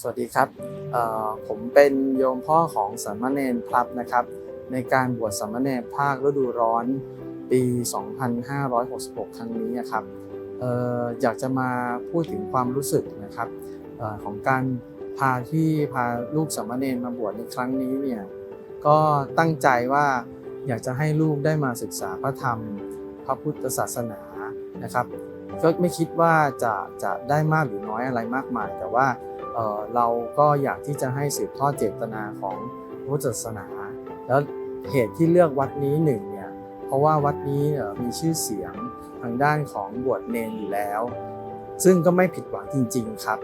สวัสดีครับ ผมเป็นโยมพ่อของสามเณรพลับนะครับ ในการบวชสามเณรภาคฤดูร้อนปี 2566 ครั้งนี้นะครับอยากจะมาพูดถึงความรู้สึกนะครับอของการพาที่พาลูกสามเณรมาบวชในครั้งนี้เนี่ยก็ตั้งใจว่าอยากจะให้ลูกได้มาศึกษาพระธรรม พระพุทธศาสนานะครับ ก็ไม่คิดว่าจะจะได้มากหรือน้อยอะไรมากมาย แต่ว่า เเราก็อยากที่จะให้สืบทอดเจตนาของพุทธศาสนา แล้วเหตุที่เลือกวัดนี้หนึ่งเนี่ยเพราะว่าวัดนี้มีชื่อเสียงทางด้านของบวชเนนอยู่แล้ว ซึ่งก็ไม่ผิดหวังจริง ๆ ครับ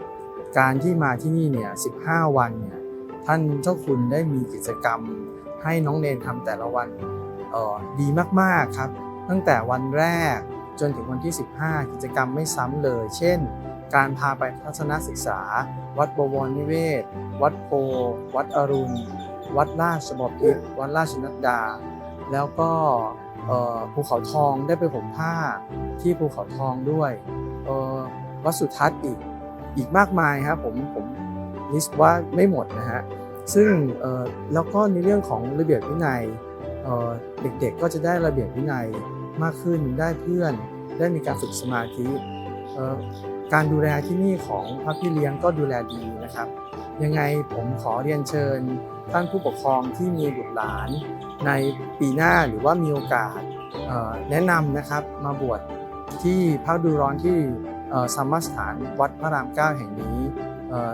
การที่มาที่นี่เนี่ย 15 วันเนี่ยท่านเจ้าคุณได้มีกิจกรรมให้น้องเนนทำแต่ละวันออดีมากๆครับ ตั้งแต่วันแรกจนถึงวันที่ 15 กิจกรรมไม่ซ้ำเลย เช่น การพาไปทัศนศึกษา วัดบวรนิเวศ วัดโพ วัดอรุณ วัดราชบพิตรวัดราชนัดดา แล้วก็ภูเขาทองได้ไปห่มผ้าที่ภูเขาทองด้วยวัดสุทัศน์อีกอีกมากมายครับผมผมลิสต์ว่าไม่หมดนะฮะซึ่งแล้วก็ในเรื่องของระเบียบวินัยเเด็กๆก็จะได้ระเบียบวินัยมากขึ้นได้เพื่อนได้มีการฝึกสมาธิ การดูแลที่นี่ของพระพี่เลี้ยงก็ดูแลดีนะครับ ยังไงผมขอเรียนเชิญท่านผู้ปกครองที่มีบุตรหลานในปีหน้าหรือว่ามีโอกาสแนะนำนะครับมาบวชที่พระดูร้อนที่เอ่อสมมาสถานวัดพระรามเก้าแห่งนี้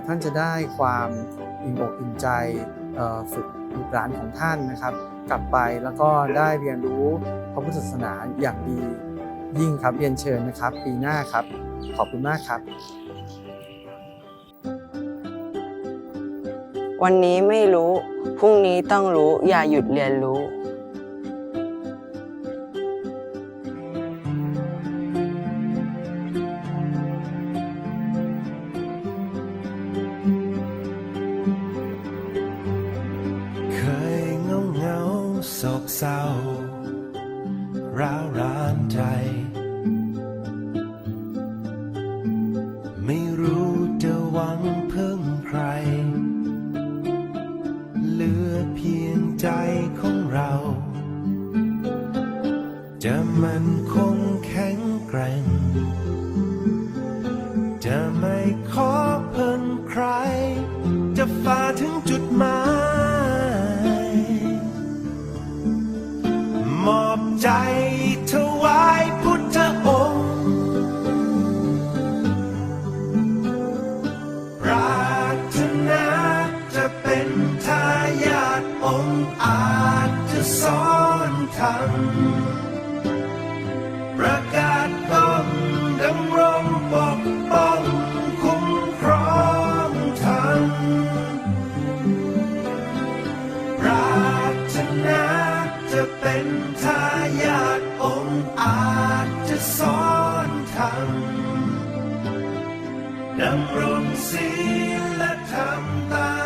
ท่านจะได้ความอิ่มอกอิ่มใจฝึกบุตรหลานของท่านนะครับ กลับไปแล้วก็ได้เรียนรู้พระพุทธศาสนาอย่างดียิ่งครับเรียนเชิญนะครับ ปีหน้าครับ ขอบคุณมากครับ วันนี้ไม่รู้ พรุ่งนี้ต้องรู้ อย่าหยุดเรียนรู้เคยเงาเงาโศกเศร้าร้าวรานใจ พึ่งใคร เหลือเพียงใจของเรา จะมันคงแข็งแกร่ง จะไม่ขอ อาจจะสอนทำประกาศก้องดำรงปกป้องคุ้มครองท่านปรารถนาจะเป็นทายาทองค์อาจจะสอนทำดำรงศีลและธรรมตาม